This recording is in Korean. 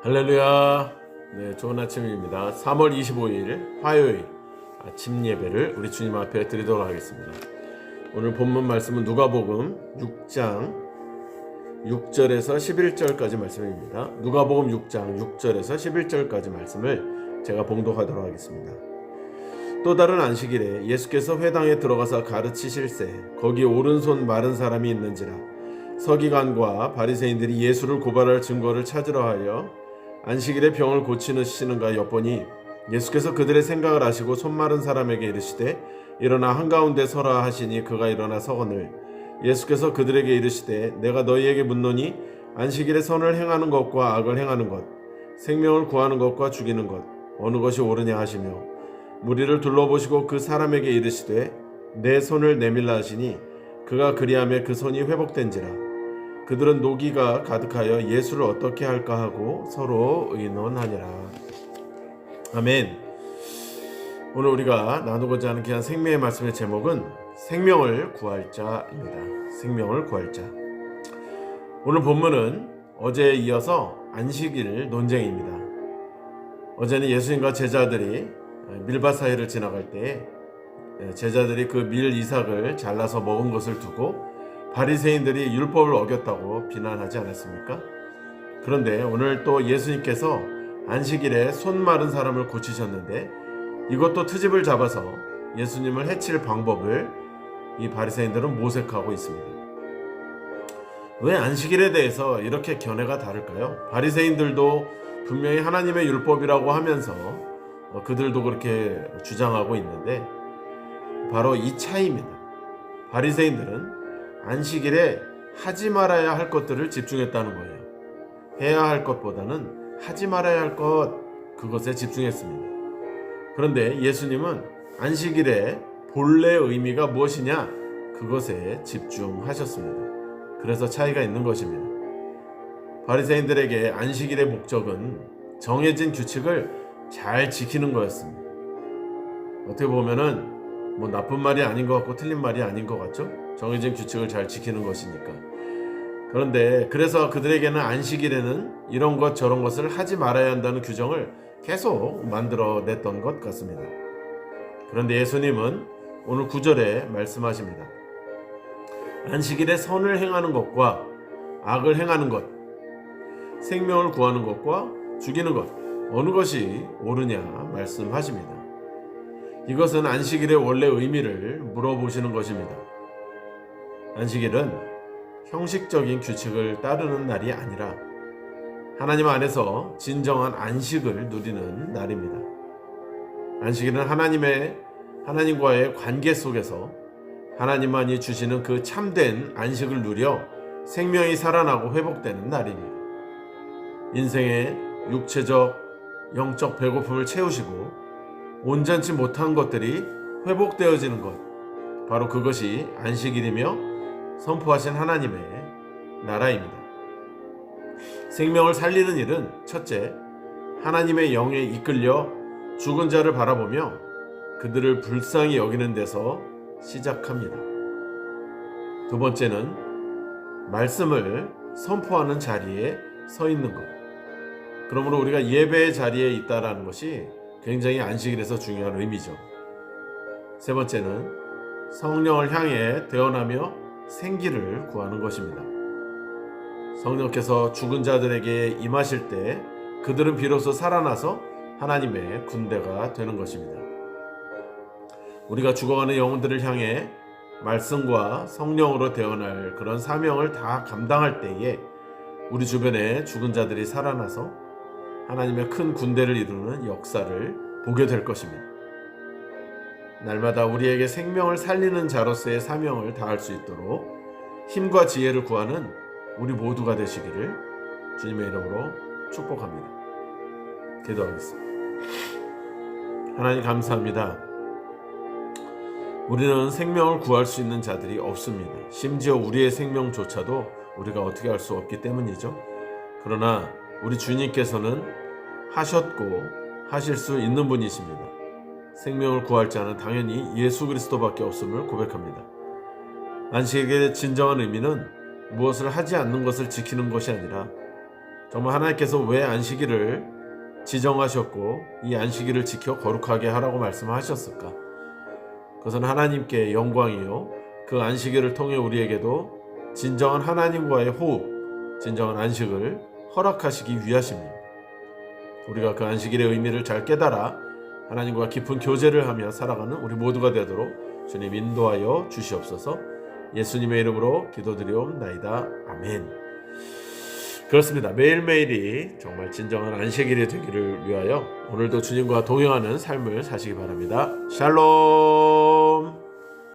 할렐루야. 네, 좋은 아침입니다. 3월 25일 화요일 아침 예배를 우리 주님 앞에 드리도록 하겠습니다. 오늘 본문 말씀은 누가복음 6장 6절에서 11절까지 말씀입니다. 누가복음 6장 6절에서 11절까지 말씀을 제가 봉독하도록 하겠습니다. 또 다른 안식일에 예수께서 회당에 들어가서 가르치실세 거기 오른손 마른 사람이 있는지라 서기관과 바리새인들이 예수를 고발할 증거를 찾으러 하여 안식일에 병을 고치시는가 엿보니 예수께서 그들의 생각을 아시고 손 마른 사람에게 이르시되 일어나 한가운데 서라 하시니 그가 일어나 서거늘. 예수께서 그들에게 이르시되 내가 너희에게 묻노니 안식일에 선을 행하는 것과 악을 행하는 것 생명을 구하는 것과 죽이는 것 어느 것이 옳으냐 하시며 무리를 둘러보시고 그 사람에게 이르시되 내 손을 내밀라 하시니 그가 그리하며 그 손이 회복된지라 그들은 노기가 가득하여 예수를 어떻게 할까 하고 서로 의논하니라. 아멘. 오늘 우리가 나누고자 하는 귀한 생명의 말씀의 제목은 생명을 구할 자입니다. 생명을 구할 자. 오늘 본문은 어제에 이어서 안식일 논쟁입니다. 어제는 예수님과 제자들이 밀밭 사이를 지나갈 때 제자들이 그 밀 이삭을 잘라서 먹은 것을 두고 바리새인들이 율법을 어겼다고 비난하지 않았습니까? 그런데 오늘 또 예수님께서 안식일에 손 마른 사람을 고치셨는데 이것도 트집을 잡아서 예수님을 해칠 방법을 이 바리새인들은 모색하고 있습니다. 왜 안식일에 대해서 이렇게 견해가 다를까요? 바리새인들도 분명히 하나님의 율법이라고 하면서 어, 그들도 그렇게 주장하고 있는데 바로 이 차이입니다. 바리새인들은 안식일에 하지 말아야 할 것들을 집중했다는 거예요. 해야 할 것보다는 하지 말아야 할 것, 그것에 집중했습니다. 그런데 예수님은 안식일의 본래 의미가 무엇이냐? 그것에 집중하셨습니다. 그래서 차이가 있는 것입니다. 바리새인들에게 안식일의 목적은 정해진 규칙을 잘 지키는 거였습니다. 어떻게 보면은 뭐 나쁜 말이 아닌 것 같고 틀린 말이 아닌 것 같죠? 정해진 규칙을 잘 지키는 것이니까. 그런데 그래서 그들에게는 안식일에는 이런 것 저런 것을 하지 말아야 한다는 규정을 계속 만들어 냈던 것 같습니다. 그런데 예수님은 오늘 9절에 말씀하십니다. 안식일에 선을 행하는 것과 악을 행하는 것, 생명을 구하는 것과 죽이는 것, 어느 것이 옳으냐 말씀하십니다. 이것은 안식일의 원래 의미를 물어보시는 것입니다. 안식일은 형식적인 규칙을 따르는 날이 아니라 하나님 안에서 진정한 안식을 누리는 날입니다. 안식일은 하나님의 하나님과의 관계 속에서 하나님만이 주시는 그 참된 안식을 누려 생명이 살아나고 회복되는 날입니다. 인생의 육체적, 영적 배고픔을 채우시고 온전치 못한 것들이 회복되어지는 것, 바로 그것이 안식일이며 선포하신 하나님의 나라입니다. 생명을 살리는 일은 첫째, 하나님의 영에 이끌려 죽은 자를 바라보며 그들을 불쌍히 여기는 데서 시작합니다. 두 번째는 말씀을 선포하는 자리에 서 있는 것. 그러므로 우리가 예배의 자리에 있다라는 것이 굉장히 안식일에서 중요한 의미죠. 세 번째는 성령을 향해 대언하며 생기를 구하는 것입니다. 성령께서 죽은 자들에게 임하실 때 그들은 비로소 살아나서 하나님의 군대가 되는 것입니다. 우리가 죽어가는 영혼들을 향해 말씀과 성령으로 대언할 그런 사명을 다 감당할 때에 우리 주변에 죽은 자들이 살아나서 하나님의 큰 군대를 이루는 역사를 보게 될 것입니다. 날마다 우리에게 생명을 살리는 자로서의 사명을 다할 수 있도록 힘과 지혜를 구하는 우리 모두가 되시기를 주님의 이름으로 축복합니다. 기도하겠습니다. 하나님 감사합니다. 우리는 생명을 구할 수 있는 자들이 없습니다. 심지어 우리의 생명조차도 우리가 어떻게 할 수 없기 때문이죠. 그러나 우리 주님께서는 하셨고 하실 수 있는 분이십니다. 생명을 구할 자는 당연히 예수 그리스도밖에 없음을 고백합니다. 안식의 진정한 의미는 무엇을 하지 않는 것을 지키는 것이 아니라 정말 하나님께서 왜 안식일을 지정하셨고 이 안식일을 지켜 거룩하게 하라고 말씀하셨을까? 그것은 하나님께 영광이요. 그 안식일을 통해 우리에게도 진정한 하나님과의 호흡, 진정한 안식을 허락하시기 위하십니다. 우리가 그 안식일의 의미를 잘 깨달아 하나님과 깊은 교제를 하며 살아가는 우리 모두가 되도록 주님 인도하여 주시옵소서. 예수님의 이름으로 기도드리옵나이다. 아멘. 그렇습니다. 매일매일이 정말 진정한 안식일이 되기를 위하여 오늘도 주님과 동행하는 삶을 사시기 바랍니다. 샬롬.